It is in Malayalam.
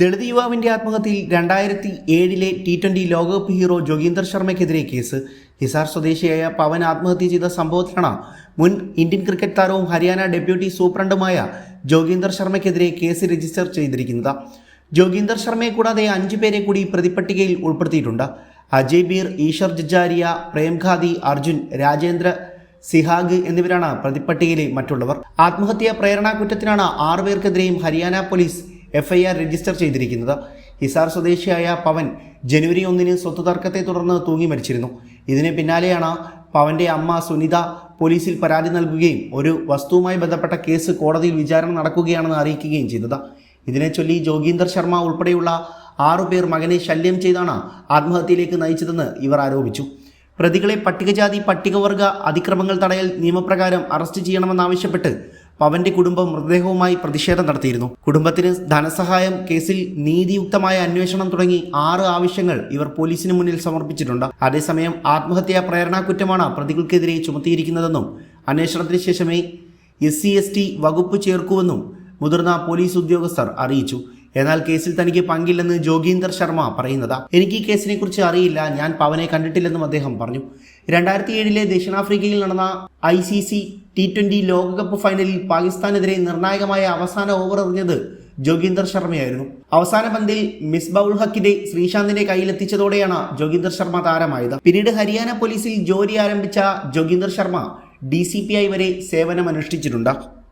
ദളിത് യുവാവിന്റെ ആത്മഹത്യയിൽ രണ്ടായിരത്തി ഏഴിലെ ടി ട്വന്റി ലോകകപ്പ് ഹീറോ ജോഗീന്ദർ ശർമ്മയ്ക്കെതിരെ കേസ്. ഹിസാർ സ്വദേശിയായ പവൻ ആത്മഹത്യ ചെയ്ത സംഭവത്തിലാണ് മുൻ ഇന്ത്യൻ ക്രിക്കറ്റ് താരവും ഹരിയാന ഡെപ്യൂട്ടി സൂപ്രണ്ടുമായ ജോഗീന്ദർ ശർമ്മയ്ക്കെതിരെ കേസ് രജിസ്റ്റർ ചെയ്തിരിക്കുന്നത്. ജോഗീന്ദർ ശർമ്മയെ കൂടാതെ അഞ്ചു പേരെ കൂടി പ്രതിപട്ടികയിൽ ഉൾപ്പെടുത്തിയിട്ടുണ്ട്. അജയ് ബീർ ഈശ്വർ ജജാരിയ പ്രേംഖാദി അർജുൻ രാജേന്ദ്ര സിഹാഗ് എന്നിവരാണ് പ്രതിപ്പട്ടികയിലെ മറ്റുള്ളവർ. ആത്മഹത്യാ പ്രേരണാ കുറ്റത്തിനാണ് ആറുപേർക്കെതിരെയും ഹരിയാന പോലീസ് എഫ്ഐആർ രജിസ്റ്റർ ചെയ്തിരിക്കുന്നത്. ഹിസാർ സ്വദേശിയായ പവൻ ജനുവരി ഒന്നിന് സ്വത്ത് തർക്കത്തെ തുടർന്ന് തൂങ്ങി മരിച്ചിരുന്നു. ഇതിന് പിന്നാലെയാണ് പവന്റെ അമ്മ സുനിത പോലീസിൽ പരാതി നൽകുകയും ഒരു വസ്തുവുമായി ബന്ധപ്പെട്ട കേസ് കോടതിയിൽ വിചാരണ നടക്കുകയാണെന്ന് അറിയിക്കുകയും ചെയ്തത്. ഇതിനെ ചൊല്ലി ജോഗീന്ദർ ശർമ്മ ഉൾപ്പെടെയുള്ള ആറുപേർ മകനെ ശല്യം ചെയ്താണ് ആത്മഹത്യയിലേക്ക് നയിച്ചതെന്ന് ഇവർ ആരോപിച്ചു. പ്രതികളെ പട്ടികജാതി പട്ടികവർഗ അതിക്രമങ്ങൾ തടയൽ നിയമപ്രകാരം അറസ്റ്റ് ചെയ്യണമെന്നാവശ്യപ്പെട്ട് പവന്റെ കുടുംബം മൃതദേഹവുമായി പ്രതിഷേധം നടത്തിയിരുന്നു. കുടുംബത്തിന് ധനസഹായം കേസിൽ നീതിയുക്തമായ അന്വേഷണം തുടങ്ങി ആറ് ആവശ്യങ്ങൾ ഇവർ പോലീസിന് മുന്നിൽ സമർപ്പിച്ചിട്ടുണ്ട്. അതേസമയം ആത്മഹത്യാ പ്രേരണാ കുറ്റമാണ് പ്രതികൾക്കെതിരെ ചുമത്തിയിരിക്കുന്നതെന്നും അന്വേഷണത്തിന് ശേഷമേ എസ് സി എസ് ടി വകുപ്പ് ചേർക്കുമെന്നും മുതിർന്ന പോലീസ് ഉദ്യോഗസ്ഥർ അറിയിച്ചു. എന്നാൽ കേസിൽ തനിക്ക് പങ്കില്ലെന്ന് ജോഗീന്ദർ ശർമ്മ പറയുന്നത്. എനിക്ക് ഈ കേസിനെ കുറിച്ച് അറിയില്ല. ഞാൻ പവനെ കണ്ടിട്ടില്ലെന്നും അദ്ദേഹം പറഞ്ഞു. രണ്ടായിരത്തി ഏഴിലെ ദക്ഷിണാഫ്രിക്കയിൽ നടന്ന I C C T twenty ലോകകപ്പ് ഫൈനലിൽ പാകിസ്ഥാനെതിരെ നിർണായകമായ അവസാന ഓവർ എറിഞ്ഞത് ജോഗീന്ദർ ശർമ്മയായിരുന്നു. അവസാന പന്തിൽ മിസ് ബൗൾ ഹക്കിന്റെ ശ്രീശാന്തിന്റെ കയ്യിലെത്തിച്ചതോടെയാണ് ജോഗീന്ദർ ശർമ്മ താരമായത്. പിന്നീട് ഹരിയാന പോലീസിൽ ജോലി ആരംഭിച്ച Joginder Sharma D C P I വരെ സേവനമനുഷ്ഠിച്ചിട്ടുണ്ട്.